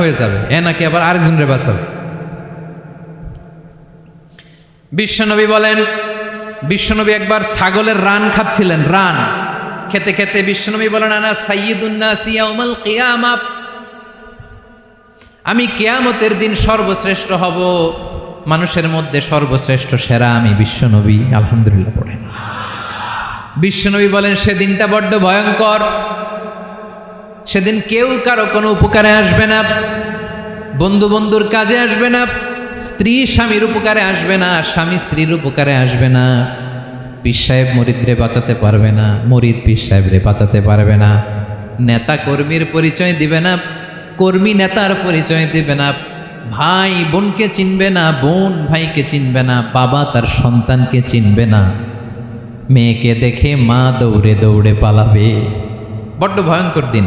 হয়ে যাবে। এ নাকি আবার আরেকজনের বাঁচাবে। বিশ্বনবী বলেন, বিশ্বনবী একবার ছাগলের রান খাচ্ছিলেন, রান। খেতে খেতে বিশ্বনবী বলেন, আনা সাইয়্যিদুন্নাস ইয়াউমাল কিয়ামা। আমি কেয়ামতের দিন সর্বশ্রেষ্ঠ হব। মানুষের মধ্যে সর্বশ্রেষ্ঠ সেরা আমি বিশ্বনবী। আলহামদুলিল্লাহ পড়েন। বিশ্বনবী বলেন, সেদিনটা বড্ড ভয়ঙ্কর। সেদিন কেউ কারও কোনো উপকারে আসবে না, বন্ধু বন্ধুর কাজে আসবে না, স্ত্রী স্বামীর উপকারে আসবে না, স্বামী স্ত্রীর উপকারে আসবে না। পীর সাহেব মরিদরে বাঁচাতে পারবে না, মরিদ পীর সাহেবরে বাঁচাতে পারবে না। নেতা কর্মীর পরিচয় দিবে না, কর্মী নেতার পরিচয় দিবে না। ভাই বোনকে চিনবে না, বোন ভাইকে চিনবে না, বাবা তার সন্তানকে চিনবে না। মেয়েকে দেখে মা দৌড়ে দৌড়ে পালাবে। বড্ড ভয়ঙ্কর দিন।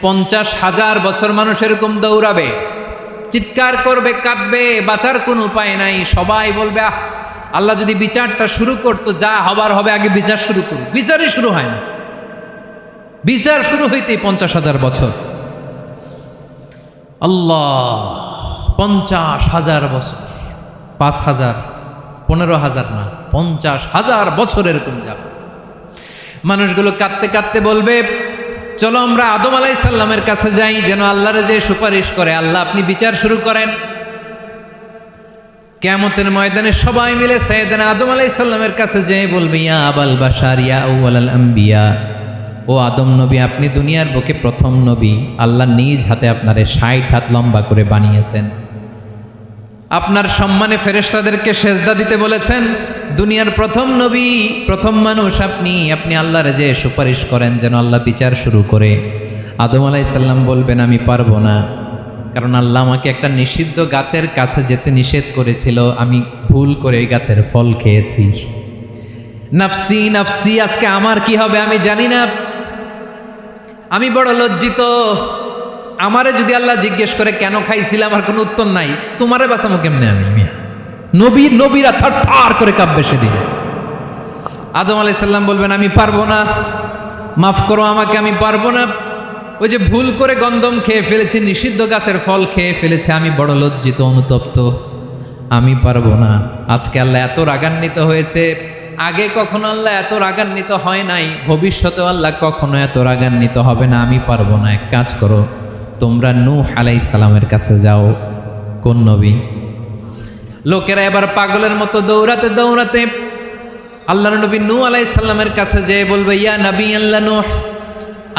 পঞ্চাশ হাজার বছর মানুষ এরকম দৌড়াবে। চিৎকার করবে, কাঁদবে, বাঁচার কোনো উপায় নাই। সবাই বলবে, আহ, আল্লাহ যদি বিচারটা শুরু করতো, যা হবার হবে, আগে বিচার শুরু করুক। বিচারই শুরু হয় না। বিচার শুরু হইতেই পঞ্চাশ হাজার বছর। আল্লাহ, পঞ্চাশ হাজার বছর। পাঁচ হাজার, পনেরো হাজার না, পঞ্চাশ হাজার বছর এরকম যাবে। মানুষগুলো কাঁদতে কাঁদতে বলবে চলো আমরা আদম আলাই সাল্লামের কাছে যাই, যেন আল্লাহরে যে সুপারিশ করে। আল্লাহ, আপনি বিচার শুরু করেন। কেমতের ময়দানে সবাই মিলে সাইদান আদম আলাই সাল্লামের কাছে যেয়ে বলবে, ইয়া আবাল বাসার ইয়া আল আম্বিয়া। ও আদম নবী, আপনি দুনিয়ার বুকে প্রথম নবী। আল্লাহ নিজ হাতে আপনারে ষাট হাত লম্বা করে বানিয়েছেন। আপনার সম্মানে ফেরেশতাদেরকে সেজদা দিতে বলেছেন, দুনিয়ার প্রথম নবী, প্রথম মানুষ আপনি আপনি আল্লাহরে যে সুপারিশ করেন যেন আল্লাহ বিচার শুরু করে। আদম আলাইসাল্লাম বলবেন, আমি পারব না। কারণ আল্লাহ আমাকে একটা নিষিদ্ধ গাছের কাছে যেতে নিষেধ করেছিল, আমি ভুল করে এই গাছের ফল খেয়েছি। নাফসি নাফসি, আজকে আমার কি হবে আমি জানি না। আমি বড় লজ্জিত। আমারে যদি আল্লাহ জিজ্ঞেস করে, কেন খাইছিলে? আমার কোনো উত্তর নাই। তোমারে বাঁচামো কেমনে আমি, মিয়া? নবী, নবীরা থার থার করে কাঁপবে সেদিন। আদম আলাইসাল্লাম বলবেন, আমি পারব না। মাফ করো আমাকে, আমি পারব না। ওই যে ভুল করে গন্ধম খেয়ে ফেলেছি, নিষিদ্ধ গাছের ফল খেয়ে ফেলেছে, আমি বড় লজ্জিত, অনুতপ্ত। আমি পারব না। আজকে আল্লাহ এত রাগান্বিত হয়েছে। আগে কখনো আল্লাহ এত রাগান্বিত হয় নাই। ভবিষ্যতেও আল্লাহ কখনো এত রাগান্বিত হবে না। আমি পারব না। এক কাজ করো তোমরা নূহ আলাই সালামের কাছে যাও, কোন নবী? লোকেরা এবার পাগলের মতো দৌড়াতে দৌড়াতে আল্লাহ নবী নূ আলাই সাল্লামের কাছে যেয়ে বলবে, ইয়া নবী আল্লাহ নূহ,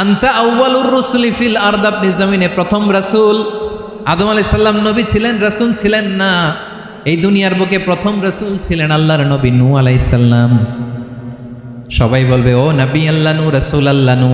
আন্তা আউ্বালুর রসুলি ফিল আর্দ, আপনি জমিনে প্রথম রাসূল। আদম আলাই সাল্লাম নবী ছিলেন, রাসূল ছিলেন না। এই দুনিয়ার বুকে প্রথম রাসূল ছিলেন আল্লাহর নবী নূ আলাই সাল্লাম সবাই বলবে, ও নবী আল্লাহ নু রসুল আল্লাহ নু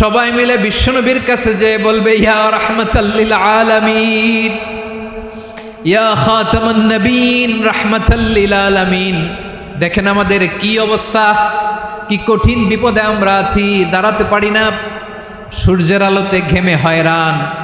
সবাই মিলে বিশ্বনবীর কাছে যে বলবে, ইয়া রহমতাল্লিল আলামিন, ইয়া নবীন দেখেন আমাদের কি অবস্থা, কি কঠিন বিপদে আমরা আছি, দাঁড়াতে পারি না। সূর্যের আলোতে ঘেমে হয়রান।